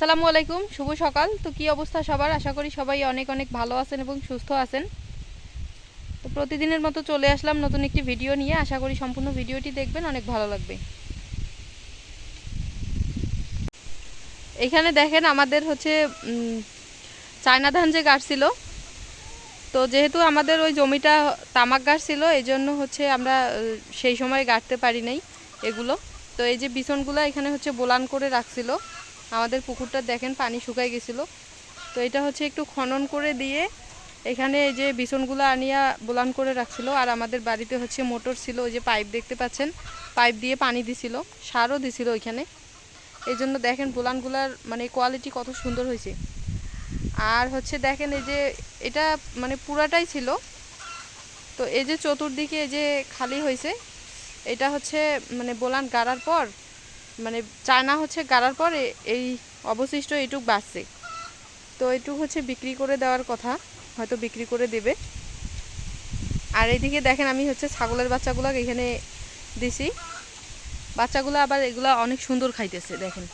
আসসালামু আলাইকুম, শুভ সকাল। তো কি অবস্থা সবার? আশা করি সবাই অনেক অনেক ভালো আছেন এবং সুস্থ আছেন। তো প্রতিদিনের মতো চলে আসলাম নতুন একটি ভিডিও নিয়ে। আশা করি সম্পূর্ণ ভিডিওটি দেখবেন, অনেক ভালো লাগবে। এখানে দেখেন আমাদের হচ্ছে চায়না ধান যে গাছ ছিল, তো যেহেতু আমাদের ওই জমিটা তামাক গাছ ছিল এই জন্য হচ্ছে আমরা সেই সময় গাঁটতে পারি নাই এগুলো। তো এই যে বিছনগুলো এখানে হচ্ছে বোলান করে রাখছিল। আমাদের পুকুরটা দেখেন, পানি শুকাই গেছিল। তো এটা হচ্ছে একটু খনন করে দিয়ে এখানে এই যে বিছনগুলো আনিয়া বোলান করে রাখছিল, আর আমাদের বাড়িতে হচ্ছে মোটর ছিল, ওই যে পাইপ দেখতে পাচ্ছেন, পাইপ দিয়ে পানি দিছিল, সারও দিছিল ওইখানে। এই জন্য দেখেন বোলানগুলার মানে কোয়ালিটি কত সুন্দর হয়েছে। আর হচ্ছে দেখেন এই যে এটা মানে পুরাটাই ছিল, তো এই যে চতুর্দিকে এই যে খালি হয়েছে, এটা হচ্ছে মানে বোলান গাড়ার পর মানে চায়না হচ্ছে গাড়ার পর এই অবশিষ্ট এইটুক বাঁচছে তো এইটুক হচ্ছে বিক্রি করে দেওয়ার কথা, হয়তো বিক্রি করে দেবে। আর এইদিকে দেখেন আমি হচ্ছে ছাগলের বাচ্চাগুলো এখানে দিছি। বাচ্চাগুলো আবার এগুলা অনেক সুন্দর খাইতেছে, দেখেন।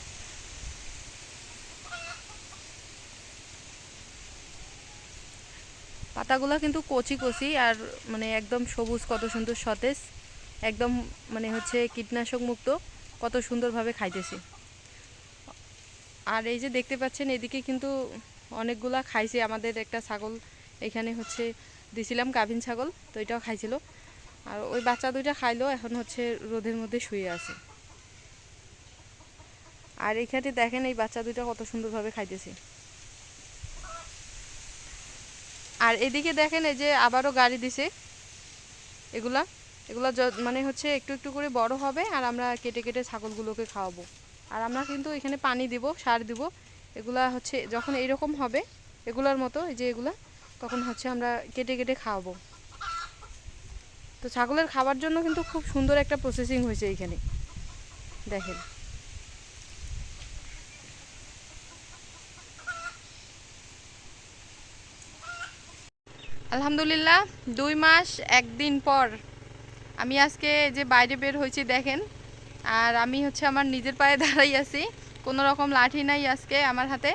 পাতাগুলো কিন্তু কচি কচি আর মানে একদম সবুজ, কত সুন্দর সতেজ, একদম মানে হচ্ছে কীটনাশক মুক্ত। কত সুন্দরভাবে খাইতেছে। আর এই যে দেখতে পাচ্ছেন, এদিকে কিন্তু অনেকগুলা খাইছে আমাদের একটা ছাগল। এখানে হচ্ছে দিছিলাম গাভিন ছাগল, তো এটাও খাইছিল। আর ওই বাচ্চা দুইটা খাইলো, এখন হচ্ছে রোদের মধ্যে শুয়ে আছে। আর এখানে দেখেন এই বাচ্চা দুইটা কত সুন্দরভাবে খাইতেছে। আর এদিকে দেখেন এই যে আবারও গাড়ি দিছে। এগুলা এগুলো মানে হচ্ছে একটু একটু করে বড় হবে আর আমরা কেটে কেটে ছাগলগুলোকে খাওয়াবো। আর আমরা কিন্তু এখানে পানি দিব, সার দিব। এগুলা হচ্ছে যখন এইরকম হবে, এগুলার মতো, এই যে এগুলা, তখন হচ্ছে আমরা কেটে কেটে খাওয়াবো। তো ছাগলের খাবার জন্য কিন্তু খুব সুন্দর একটা প্রসেসিং হয়েছে এইখানে দেখেন। আলহামদুলিল্লাহ, দুই মাস, একদিন পর। আমি আজকে যে বাইরে বের হয়েছি দেখেন, আর আমি হচ্ছে আমার নিজের পায়ে দাঁড়াই আছি, কোনো রকম লাঠি নাই আজকে আমার হাতে।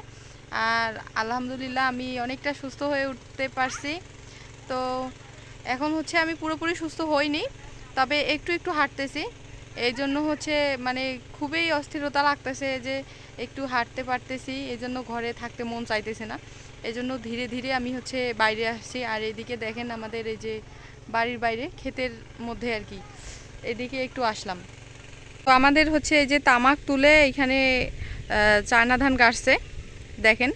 আর আলহামদুলিল্লাহ আমি অনেকটা সুস্থ হয়ে উঠতে পারছি। তো এখন হচ্ছে আমি পুরোপুরি সুস্থ হইনি, তবে একটু একটু হাঁটতেছি। এই জন্য হচ্ছে মানে খুবই অস্থিরতা লাগতেছে যে একটু হাঁটতে পারতেছি, এই জন্য ঘরে থাকতে মন চাইতেছে না। এই জন্য ধীরে ধীরে আমি হচ্ছে বাইরে আসছি। আর এদিকে দেখেন আমাদের এই যে বাড়ির বাইরে, ক্ষেতের মধ্যে আর কি। এদিকে একটু আসলাম। তো আমাদের হচ্ছে এই যে তামাক তুলে এখানে চায়না ধান কাটছে, দেখেন।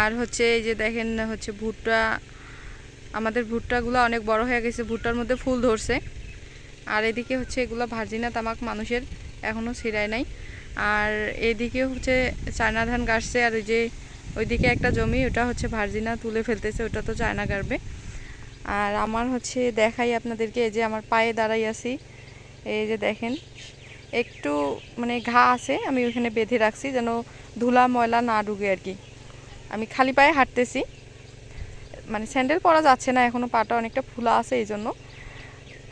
আর হচ্ছে এই যে দেখেন হচ্ছে ভুট্টা, আমাদের ভুট্টাগুলো অনেক বড় হয়ে গেছে, ভুট্টার মধ্যে ফুল ধরছে। আর এদিকে হচ্ছে এগুলো ভার্জিনা তামাক মানুষের এখনও ছিঁড়ায় নাই। আর এদিকে হচ্ছে চায়না ধান গাছছে আর ওই যে ওইদিকে একটা জমি, ওটা হচ্ছে ভার্জিনা তুলে ফেলতেছে, ওটা তো চায়না গাড়বে আর আমার হচ্ছে দেখাই আপনাদেরকে, এই যে আমার পায়ে দাঁড়াই আছি, এই যে দেখেন, একটু মানে ঘা আছে, আমি ওখানে বেঁধে রাখছি যেন ধুলা ময়লা না ঢুকে আর কি। আমি খালি পায়ে হাঁটতেছি মানে স্যান্ডেল পরা যাচ্ছে না এখনও পাটা অনেকটা ফুলা আছে এই জন্য।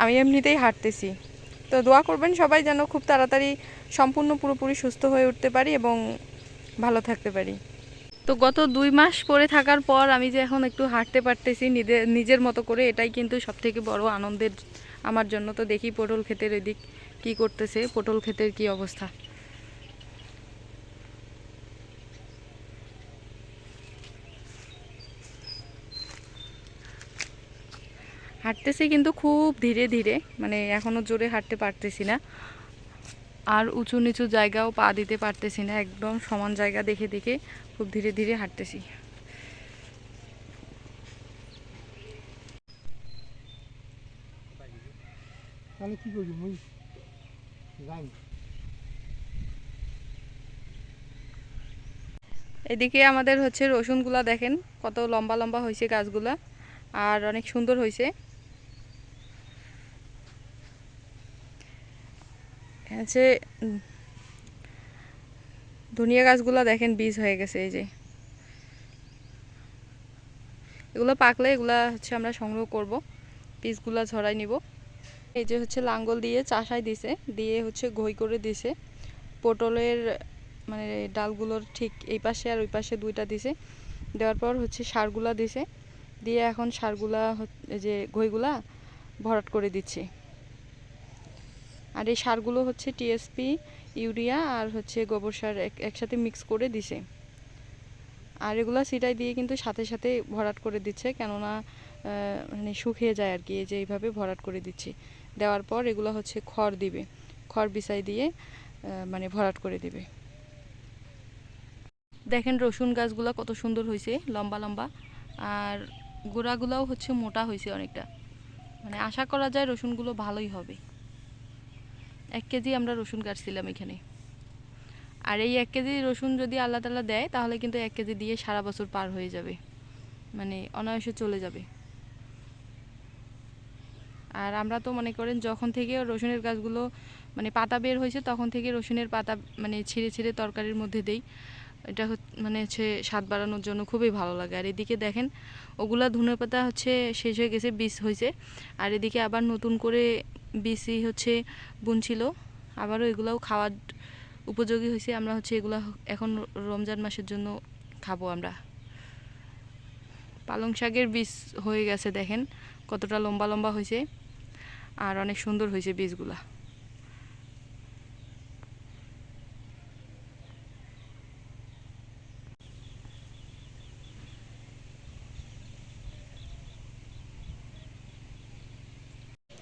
আমি এমনিতেই হাঁটতেছি। তো দোয়া করবেন সবাই যেন খুব তাড়াতাড়ি সম্পূর্ণ পুরোপুরি সুস্থ হয়ে উঠতে পারি এবং ভালো থাকতে পারি। তো গত দুই মাস পরে থাকার পর আমি যে এখন একটু হাঁটতে পারতেছি নিজের নিজের মতো করে, এটাই কিন্তু সব থেকে বড় আনন্দের আমার জন্য। তো দেখি পটল ক্ষেতের এদিক কি করতেছে, পটল ক্ষেতের কি অবস্থা। হাঁটতেছি কিন্তু খুব ধীরে ধীরে মানে এখনও জোরে হাঁটতে পারতেছি না। আর উঁচু নিচু জায়গাও পা দিতে পারতেছি না একদম সমান জায়গা দেখে দেখে খুব ধীরে ধীরে হাঁটতেছি। তাহলে কি করবি মুই? যাই। এদিকে আমাদের হচ্ছে রসুনগুলা দেখেন কত লম্বা লম্বা হয়েছে গাছগুলা আর অনেক সুন্দর হয়েছে হচ্ছে ধনিয়া গাছগুলো দেখেন বীজ হয়ে গেছে এই যে। এগুলো পাকলে এগুলা হচ্ছে আমরা সংগ্রহ করব, বীজগুলা ঝরাই নিব। এই যে হচ্ছে লাঙ্গল দিয়ে চাষাই দিছে, দিয়ে হচ্ছে ঘই করে দিছে। পটলের মানে ডালগুলোর ঠিক এই পাশে আর ওই পাশে দুইটা দিছে। দেওয়ার পর হচ্ছে সারগুলা দিছে। দিয়ে এখন সারগুলা যে ঘইগুলা ভরাট করে দিচ্ছে। আর এই সারগুলো হচ্ছে টিএসপি ইউরিয়া আর হচ্ছে গোবর সার এক- একসাথে মিক্স করে দিছে। আর এগুলা সিটাই দিয়ে কিন্তু সাথে সাথে ভরাট করে দিচ্ছে, কেননা মানে শুকিয়ে যায় আর কি, এই যে এইভাবে ভরাট করে দিচ্ছি। দেওয়ার পর এগুলো হচ্ছে খড় দিবে। খড় বিছাই দিয়ে মানে ভরাট করে দিবে। দেখেন রসুন গাছগুলো কত সুন্দর হয়েছে লম্বা লম্বা। আর গোড়াগুলোও হচ্ছে মোটা হয়েছে অনেকটা। মানে আশা করা যায় রসুনগুলো ভালোই হবে। এক কেজি আমরা রসুন কাটছিলাম এখানে। আর এই এক কেজি রসুন যদি আল্লাহ তালা দেয়, তাহলে কিন্তু এক কেজি দিয়ে সারা বছর পার হয়ে যাবে। মানে অনায়াসে চলে যাবে। আর আমরা তো মনে করেন যখন থেকে রসুনের গাছগুলো মানে পাতা বের হয়েছে, তখন থেকে রসুনের পাতা মানে ছিঁড়ে ছিঁড়ে তরকারির মধ্যে দেই। এটা মানে হচ্ছে স্বাদ বাড়ানোর জন্য খুবই ভালো লাগে। আর এদিকে দেখেন, ওগুলা ধনে পাতা হচ্ছে শেষ হয়ে গেছে, বীজ হয়েছে। আর এদিকে আবার নতুন করে বীজই হচ্ছে বুনছিল। আবারও এগুলাও খাওয়ার উপযোগী হয়েছে। আমরা হচ্ছে এগুলা এখন রমজান মাসের জন্য খাব আমরা। পালং শাকের বীজ হয়ে গেছে দেখেন, কতটা লম্বা লম্বা হয়েছে। আর অনেক সুন্দর হয়েছে বীজগুলা।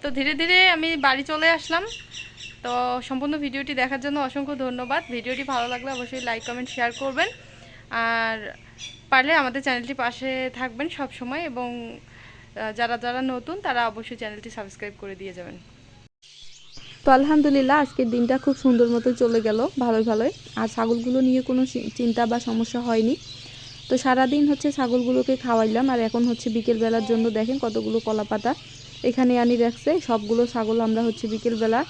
তো ধীরে ধীরে আমি বাড়ি চলে আসলাম। তো সম্পূর্ণ ভিডিওটি দেখার জন্য অসংখ্য ধন্যবাদ। ভিডিওটি ভালো লাগলে অবশ্যই লাইক, কমেন্ট, শেয়ার করবেন। আর পারলে আমাদের চ্যানেলটি পাশে থাকবেন সব সময় এবং যারা যারা নতুন তারা অবশ্যই চ্যানেলটি সাবস্ক্রাইব করে দিয়ে যাবেন। তো আলহামদুলিল্লাহ, আজকের দিনটা খুব সুন্দর মতো চলে গেল, ভালোই ভালোই। আর ছাগলগুলো নিয়ে কোনো চিন্তা বা সমস্যা হয়নি। তো সারাদিন হচ্ছে ছাগলগুলোকে খাওয়াইলাম, আর এখন হচ্ছে বিকেলবেলার জন্য দেখেন কতগুলো কলা পাতা এখানে আনি রাখছে। সবগুলো ছাগল আমরা হচ্ছে বিকেলবেলা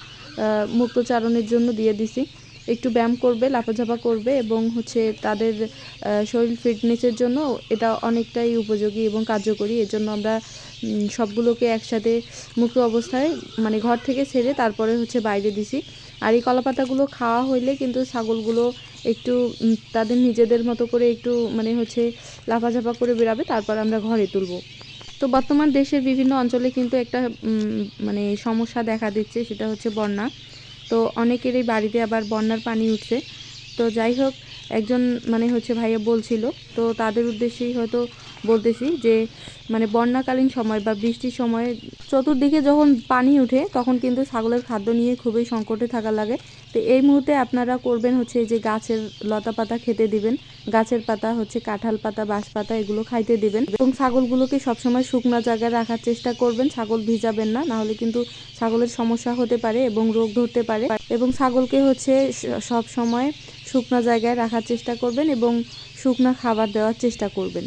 মুক্তচারণের জন্য দিয়ে দিছি। একটু ব্যায়াম করবে লাফাঝাপা করবে এবং হচ্ছে তাদের শরীর ফিটনেসের জন্য এটা অনেকটাই উপযোগী এবং কার্যকরী। এর জন্য আমরা সবগুলোকে একসাথে মুক্ত অবস্থায় মানে ঘর থেকে ছেড়ে তারপরে হচ্ছে বাইরে দিছি। আর এই কলাপাতাগুলো খাওয়া হইলে কিন্তু ছাগলগুলো একটু তাদের নিজেদের মতো করে একটু মানে হচ্ছে লাফাঝাপা করে বেরাবে তারপর আমরা ঘরে তুলবো। তো বর্তমান দেশের বিভিন্ন অঞ্চলে কিন্তু একটা মানে সমস্যা দেখা দিচ্ছে, সেটা হচ্ছে বন্যা। তো অনেকেরই বাড়িতে আবার বন্যার পানি উঠছে। তো যাই হোক, একজন মানে হচ্ছে ভাইয়া বলছিল, তো তাদের উদ্দেশ্যেই হয়তো বলতেছি যে মানে বন্যাকালীন সময় বা বৃষ্টির সময় চতুর্দিকে যখন পানি উঠে, তখন কিন্তু ছাগলের খাদ্য নিয়ে খুবই সংকটে থাকা লাগে। তো এই মুহূর্তে আপনারা করবেন হচ্ছে যে গাছের লতা পাতা খেতে দিবেন। গাছের পাতা হচ্ছে কাঁঠাল পাতা, বাঁশ পাতা এগুলো খাইতে দিবেন। এবং ছাগলগুলোকে সবসময় শুকনো জায়গায় রাখার চেষ্টা করবেন। ছাগল ভিজাবেন না, নাহলে কিন্তু ছাগলের সমস্যা হতে পারে এবং রোগ ধরতে পারে। এবং ছাগলকে হচ্ছে সব সময় শুকনো জায়গায় রাখার চেষ্টা করবেন এবং শুকনো খাবার দেওয়ার চেষ্টা করবেন।